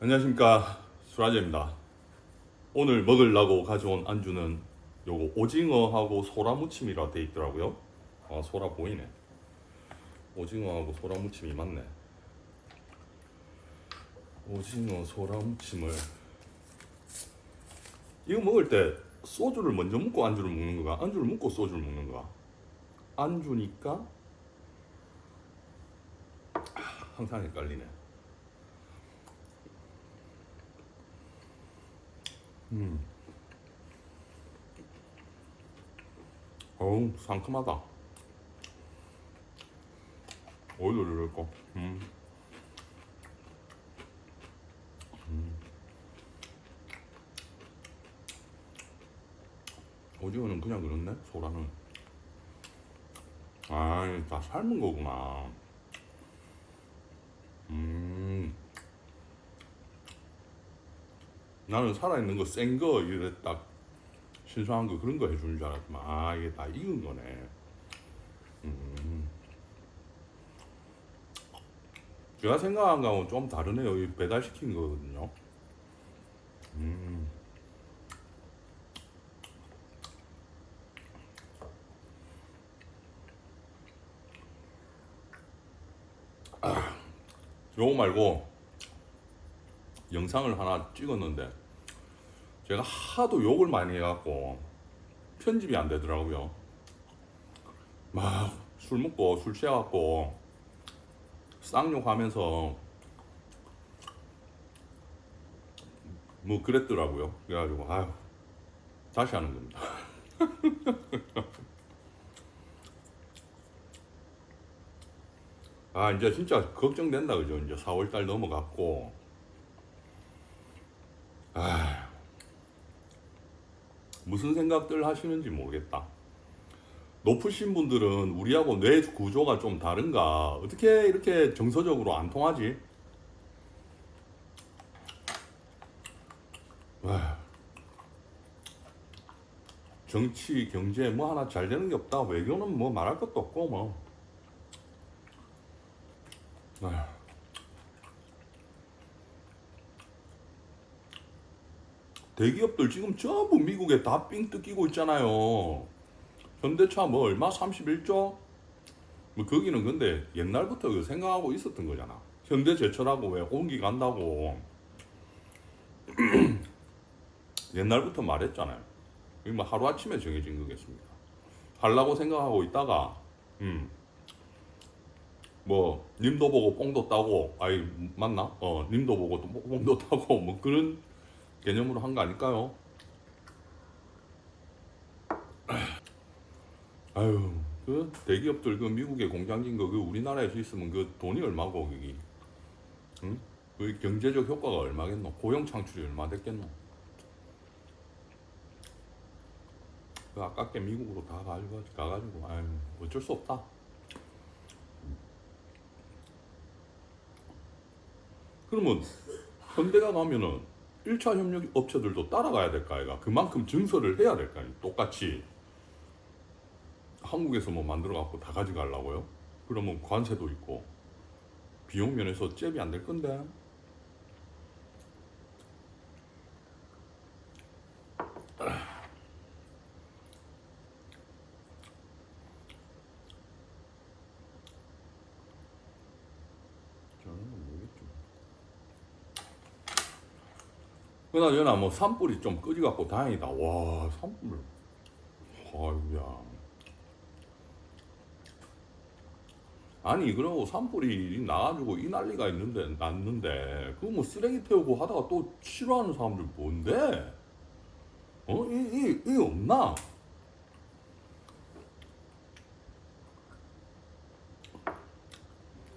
안녕하십니까 수라제입니다. 오늘 먹으려고 가져온 안주는 요거 오징어하고 소라 무침이라 돼 있더라고요. 아 소라 보이네. 오징어하고 소라 무침이 맞네. 오징어 소라 무침을 이거 먹을 때 소주를 먼저 먹고 안주를 먹는 거가 안주를 먹고 소주를 먹는 거가 안주니까 아, 항상 헷갈리네. 음. 어우 상큼하다. 오일도 들어있고. 음. 음. 오징어는 그냥 그렇네. 소라는. 아, 다 삶은 거구나. 음. 나는 살아있는 거 센 거 이래 딱 신선한 거 그런 거 해주는 줄 알았지만 아 이게 다 익은 거네. 음. 제가 생각한 거하고는 좀 다르네요. 이 배달 시킨 거거든요. 음. 아, 요거 말고 영상을 하나 찍었는데 제가 하도 욕을 많이 해갖고 편집이 안 되더라고요. 막 술 먹고 술 취해갖고 쌍욕하면서 뭐 그랬더라고요. 그래가지고 아유 다시 하는 겁니다. 아 이제 진짜 걱정된다 그죠? 이제 4월달 넘어갔고 아 무슨 생각들 하시는지 모르겠다. 높으신 분들은 우리하고 뇌 구조가 좀 다른가? 어떻게 이렇게 정서적으로 안 통하지? 아, 정치, 경제 뭐 하나 잘 되는 게 없다. 외교는 뭐 말할 것도 없고 뭐. 아. 대기업들 지금 전부 미국에 다 삥 뜯기고 있잖아요. 현대차 뭐 얼마 31조? 뭐 거기는 근데 옛날부터 그 생각하고 있었던 거잖아. 현대제철하고 왜 온기 간다고 옛날부터 말했잖아요. 뭐 하루 아침에 정해진 거겠습니까? 하려고 생각하고 있다가 음. 뭐 님도 보고 뽕도 따고 아이 맞나? 어 님도 보고 또 뽕도 따고 뭐 그런 개념으로 한 거 아닐까요? 아유, 그 대기업들 그 미국에 공장 진 거 그 우리나라에서 있으면 그 돈이 얼마고 그게, 응? 그 경제적 효과가 얼마겠노? 고용 창출이 얼마 됐겠노? 그 아깝게 미국으로 다 가지고 가가지고 아유 어쩔 수 없다. 그러면 현대가 가면은 1차 협력 업체들도 따라가야 될 거 아이가? 그만큼 증설을 해야 될 거 아니 똑같이 한국에서 뭐 만들어 갖고 다 가져가려고요? 그러면 관세도 있고 비용 면에서 잽이 안 될 건데 저는 모르겠죠. 그나저나 뭐 산불이 좀 끄지갖고 다행이다. 와 산불. 아이고야. 아니 그러고 산불이 나가지고 이 난리가 있는데 났는데 그거 뭐 쓰레기 태우고 하다가 또 싫어하는 사람들 뭔데? 어? 이, 이, 이 없나?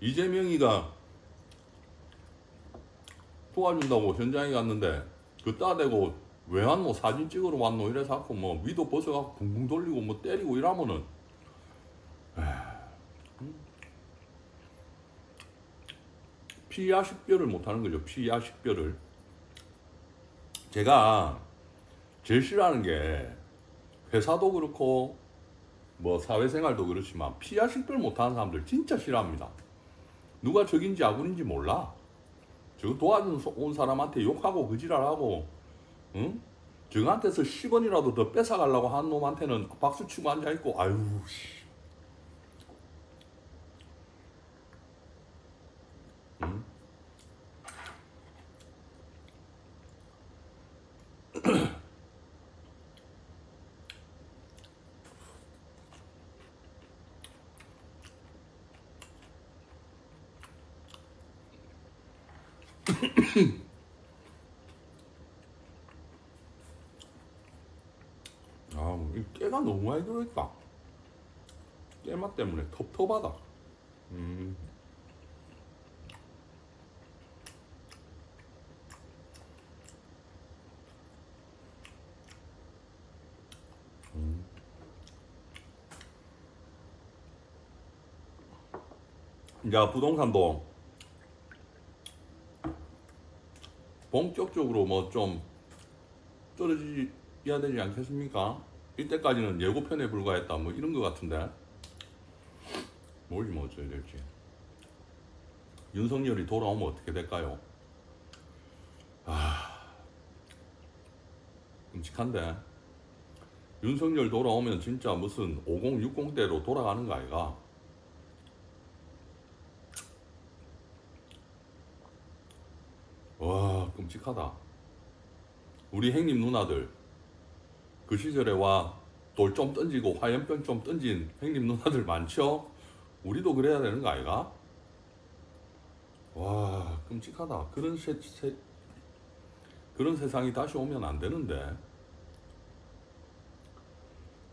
이재명이가 도와준다고 현장에 갔는데 그 따 대고 왜 왔노 사진 찍으러 왔노 이래서 갖고 뭐 위도 벗어갖고 붕붕 돌리고 뭐 때리고 이러면은 피야식별을 못하는 거죠. 피야식별을. 제가 제일 싫어하는 게 회사도 그렇고 뭐 사회생활도 그렇지만 피야식별 못하는 사람들 진짜 싫어합니다. 누가 적인지 아군인지 몰라. 저 도와준 사람한테 욕하고 그지랄하고 응? 저한테서 10원이라도 더 뺏어가려고 한 놈한테는 박수 치고 앉아있고 아유 씨. 아, 이 깨가 너무 많이 들어있다. 깨맛 때문에 텁텁하다. 음. 음. 이제 부동산도 본격적으로 뭐 좀 떨어져야 되지 않겠습니까? 이때까지는 예고편에 불과했다 뭐 이런 거 같은데 뭘지 뭐 어쩌야 될지 윤석열이 돌아오면 어떻게 될까요? 아 끔찍한데 윤석열 돌아오면 진짜 무슨 5060대로 돌아가는 거 아이가? 와 끔찍하다 우리 행님 누나들 그 시절에 와 돌 좀 던지고 화염병 좀 던진 행님 누나들 많죠? 우리도 그래야 되는 거 아이가? 와 끔찍하다 그런 세, 세, 그런 세상이 다시 오면 안 되는데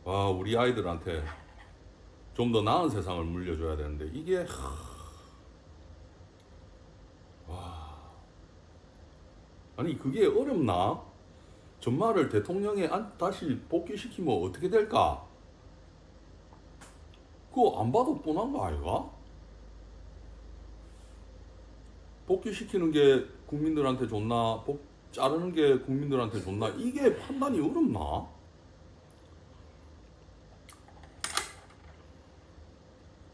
와 우리 아이들한테 좀 더 나은 세상을 물려줘야 되는데 이게 하... 아니 그게 어렵나? 전말을 대통령에 안- 다시 복귀시키면 어떻게 될까? 그거 안 봐도 뻔한 거 아이가? 복귀시키는 게 국민들한테 좋나? 복, 자르는 게 국민들한테 좋나? 이게 판단이 어렵나?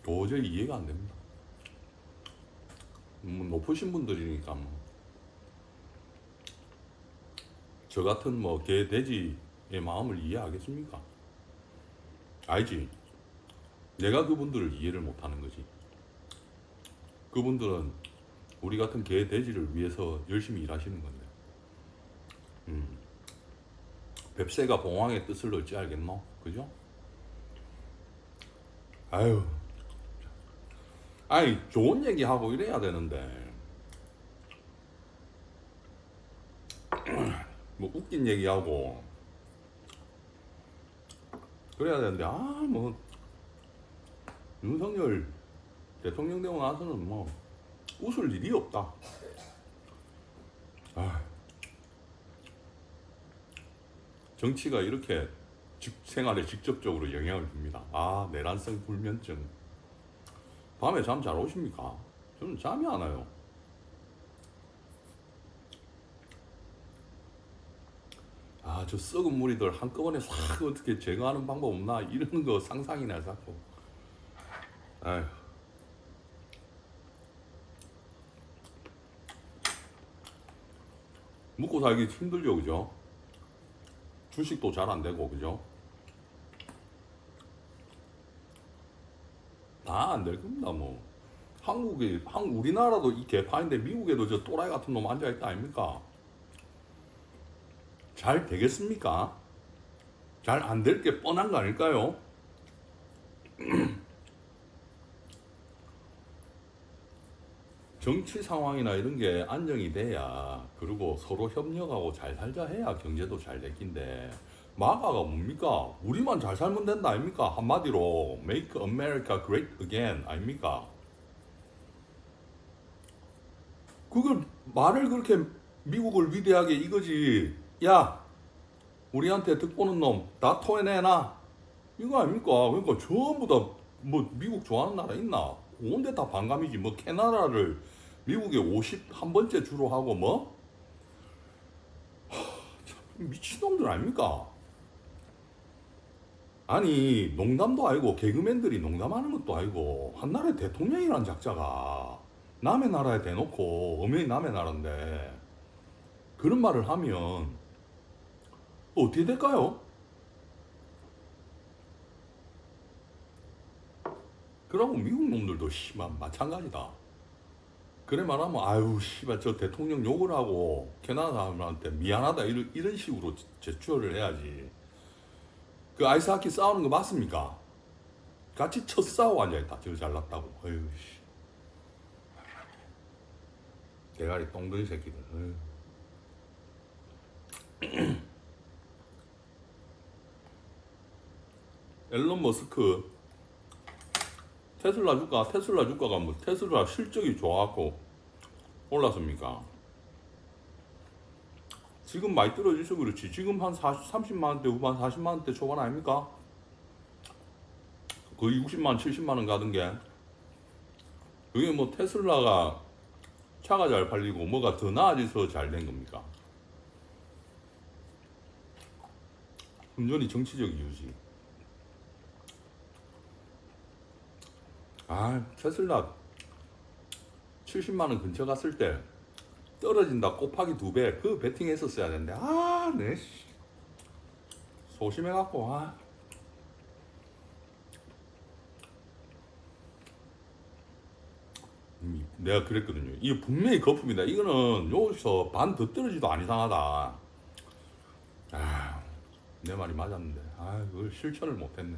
도저히 이해가 안 됩니다. 뭐 높으신 분들이니까 뭐. 저 같은 뭐 개 돼지의 마음을 이해하겠습니까? 알지? 내가 그분들을 이해를 못하는 거지. 그분들은 우리 같은 개 돼지를 위해서 열심히 일하시는 건데. 음. 뱁새가 봉황의 뜻을 어찌 알겠노? 그죠? 아유. 아니 좋은 얘기하고 이래야 되는데. 뭐 웃긴 얘기하고 그래야 되는데 아 뭐 윤석열 대통령 되고 나서는 뭐 웃을 일이 없다. 아, 정치가 이렇게 직- 생활에 직접적으로 영향을 줍니다. 아 내란성 불면증. 밤에 잠 잘 오십니까? 저는 잠이 안 와요. 아, 저 썩은 무리들 한꺼번에 싹 어떻게 제거하는 방법 없나? 이런 거 상상이나 자꾸. 아휴. 먹고 살기 힘들죠, 그죠? 주식도 잘 안 되고, 그죠? 다 안 될 겁니다, 뭐. 한국이, 한, 우리나라도 이 개파인데 미국에도 저 또라이 같은 놈 앉아있다 아닙니까? 잘 되겠습니까? 잘 안 될 게 뻔한 거 아닐까요? 정치 상황이나 이런 게 안정이 돼야 그리고 서로 협력하고 잘 살자 해야 경제도 잘 되긴데 마가가 뭡니까? 우리만 잘 살면 된다 아닙니까? 한마디로 Make America Great Again 아닙니까? 그걸 말을 그렇게 미국을 위대하게 이거지 야 우리한테 득보는 놈 다 토해내나 이거 아닙니까? 그러니까 전부 다 뭐 미국 좋아하는 나라 있나? 온데 다 반감이지. 뭐 캐나다를 미국에 51번째 주로 하고 뭐? 하, 참, 미친놈들 아닙니까? 아니 농담도 아니고 개그맨들이 농담하는 것도 아니고 한 나라의 대통령이란 작자가 남의 나라에 대놓고 엄연히 남의 나라인데 그런 말을 하면 어떻게 될까요? 그러고 미국 놈들도 씨만 마찬가지다. 그래 말하면 아유 씨발 저 대통령 욕을 하고 캐나다 사람한테 미안하다 이런, 이런 식으로 제출을 해야지. 그 아이스하키 싸우는 거 맞습니까? 같이 첫 싸워 앉아있다. 저 잘났다고. 어휴 씨. 대가리 똥들 새끼들. 어휴. 앨런 머스크 테슬라 주가 테슬라 주가가 뭐 테슬라 실적이 좋아갖고 올랐습니까? 지금 많이 떨어져서 그렇지 지금 한 40, 30만 원대 후반 40만 원대 초반 아닙니까? 거의 60만 원 70만 원 가던 게 그게 뭐 테슬라가 차가 잘 팔리고 뭐가 더 나아져서 잘 된 겁니까? 완전히 정치적 이유지. 아, 테슬라 70만 원 근처 갔을 때 떨어진다 곱하기 두 배 그 베팅 했었어야 되는데 아, 네. 씨. 소심해 갖고 아. 음, 내가 그랬거든요. 이게 분명히 거품이다. 이거는 여기서 반 더 떨어지도 안 이상하다. 아, 내 말이 맞았는데, 아, 그걸 실천을 못했네.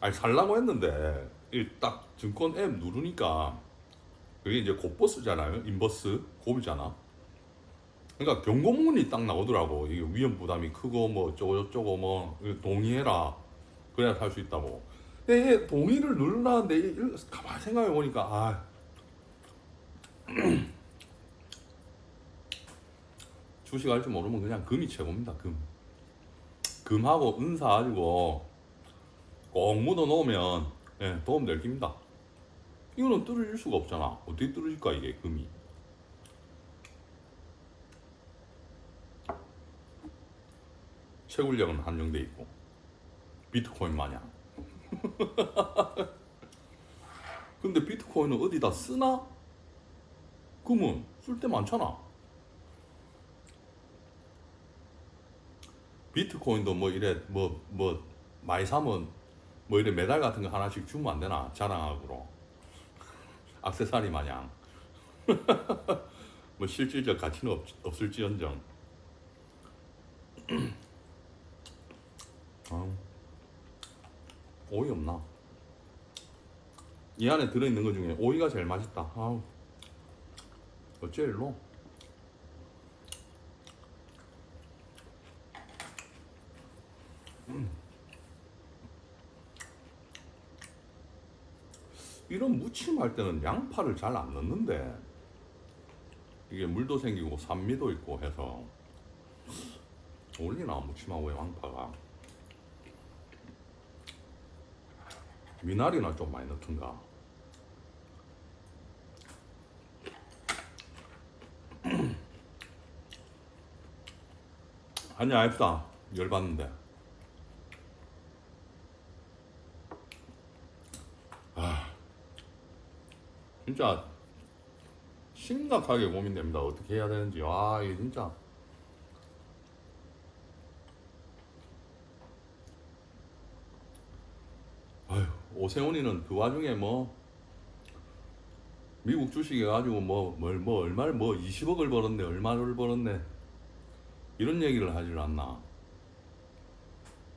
아니 살라고 했는데 이 딱 증권 앱 누르니까 그게 이제 곧버스잖아요. 인버스 곱이잖아. 그러니까 경고문이 딱 나오더라고. 이게 위험 부담이 크고 뭐 어쩌고 저쩌고 뭐 동의해라. 그래야 살 수 있다고. 근데 이게 동의를 누르라는데 가만히 생각해 보니까 아 주식 할 줄 모르면 그냥 금이 최고입니다. 금. 금하고 은사 가지고 꼭 묻어 놓으면 예, 도움 될 겁니다. 이거는 떨어질 수가 없잖아. 어떻게 떨어질까 이게 금이? 채굴력은 한정돼 있고 비트코인 마냥. 근데 비트코인은 어디다 쓰나? 금은 쓸데 많잖아. 비트코인도 뭐 이래 뭐뭐 많이 사면 뭐 이래 메달 같은 거 하나씩 주면 안 되나? 자랑하고로 악세사리 마냥. 뭐 실질적 가치는 없, 없을지언정. 아, 오이 없나? 이 안에 들어있는 것 중에 오이가 제일 맛있다. 아우 어째 일로 이런 무침 할 때는 양파를 잘 안 넣는데 이게 물도 생기고 산미도 있고 해서 어울리나 무침하고 양파가. 미나리나 좀 많이 넣던가. 아니 아닙다. 열받는데 진짜 심각하게 고민됩니다. 어떻게 해야 되는지. 와, 이게 진짜. 아휴, 오세훈이는 그 와중에 뭐 미국 주식 해 가지고 뭐, 뭘, 뭐, 얼마를 뭐 20억을 벌었네, 얼마를 벌었네. 이런 얘기를 하질 않나.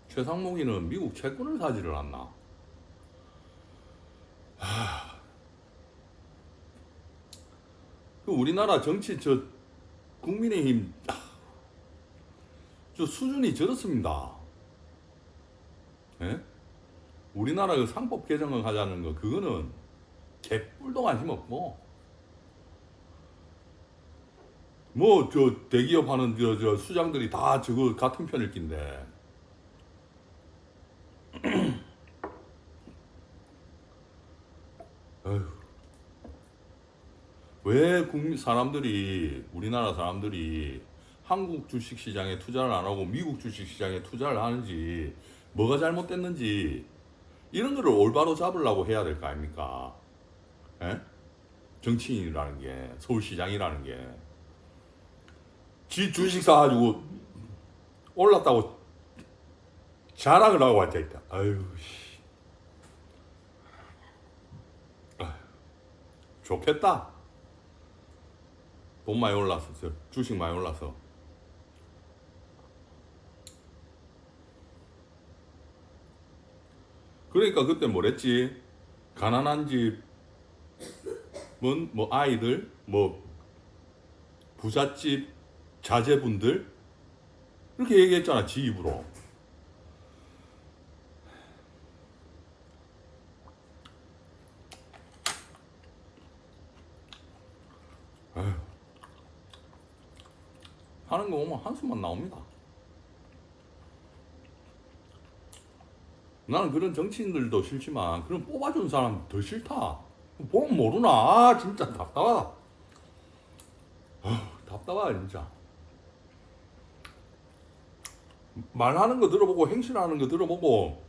최상목이는 미국 채권을 사지를 않나. 그 우리나라 정치 저 국민의힘 저 수준이 저렇습니다. 예? 우리나라 그 상법 개정을 하자는 거 그거는 개뿔도 관심 없고 뭐 저 대기업 하는 저, 저 수장들이 다 저거 같은 편일 낀데 왜 국민 사람들이 우리나라 사람들이 한국 주식 시장에 투자를 안 하고 미국 주식 시장에 투자를 하는지 뭐가 잘못됐는지 이런 거를 올바로 잡으려고 해야 될 거 아닙니까? 예? 정치인이라는 게 서울시장이라는 게 지 주식 사가지고 올랐다고 자랑을 하고 앉아있다. 아유 씨. 아휴, 좋겠다. 돈 많이 올랐어. 주식 많이 올라서. 그러니까 그때 뭐랬지? 가난한 집, 뭐, 뭐 아이들, 뭐 부잣집 자제분들 이렇게 얘기했잖아 지 입으로. 하는 거 보면 한숨만 나옵니다. 나는 그런 정치인들도 싫지만 그런 뽑아준 사람 더 싫다. 보면 모르나? 아, 진짜 답답하다. 아, 답답하다 진짜. 말하는 거 들어보고 행실하는 거 들어보고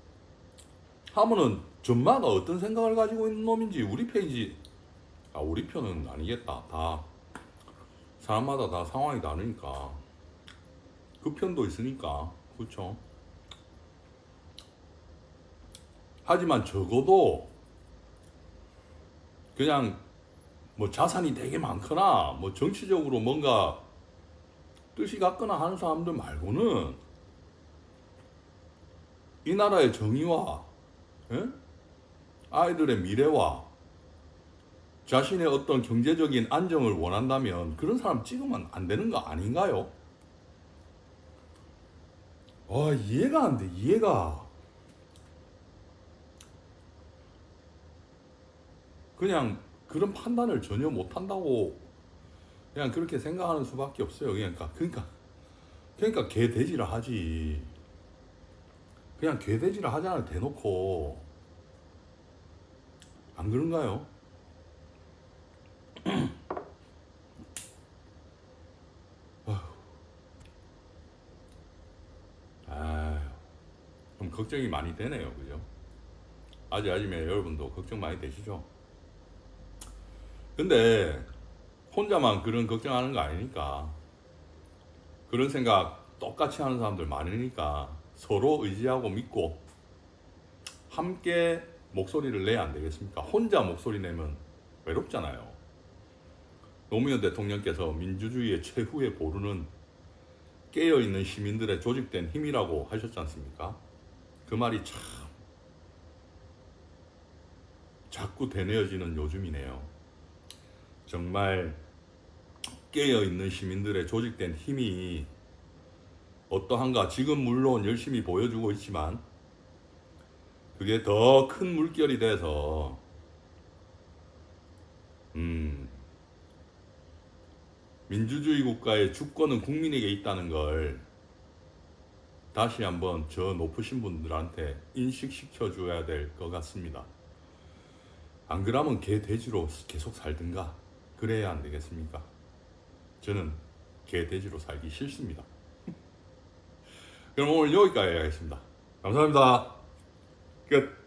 하면은 전마가 어떤 생각을 가지고 있는 놈인지 우리 편이지 아 우리 편은 아니겠다 다 사람마다 다 상황이 다르니까. 그 편도 있으니까. 그렇죠? 하지만 적어도 그냥 뭐 자산이 되게 많거나 뭐 정치적으로 뭔가 뜻이 같거나 하는 사람들 말고는 이 나라의 정의와 예? 아이들의 미래와 자신의 어떤 경제적인 안정을 원한다면 그런 사람 찍으면 안 되는 거 아닌가요? 와 이해가 안 돼 이해가 그냥 그런 판단을 전혀 못 한다고 그냥 그렇게 생각하는 수밖에 없어요 그러니까 그러니까 그러니까 개돼지라 하지 그냥 개돼지라 하잖아요 대놓고 안 그런가요? 걱정이 많이 되네요, 그죠? 아직 아침에 여러분도 걱정 많이 되시죠? 근데 혼자만 그런 걱정하는 거 아니니까 그런 생각 똑같이 하는 사람들 많으니까 서로 의지하고 믿고 함께 목소리를 내야 안 되겠습니까? 혼자 목소리 내면 외롭잖아요. 노무현 대통령께서 민주주의의 최후의 보루는 깨어있는 시민들의 조직된 힘이라고 하셨지 않습니까? 그 말이 참 자꾸 되뇌어지는 요즘이네요. 정말 깨어있는 시민들의 조직된 힘이 어떠한가 지금 물론 열심히 보여주고 있지만 그게 더 큰 물결이 돼서 음 민주주의 국가의 주권은 국민에게 있다는 걸 다시 한번 저 높으신 분들한테 인식시켜 줘야 될 것 같습니다. 안 그러면 개 돼지로 계속 살든가 그래야 안 되겠습니까? 저는 개 돼지로 살기 싫습니다. 그럼 오늘 여기까지 하겠습니다. 감사합니다. 끝.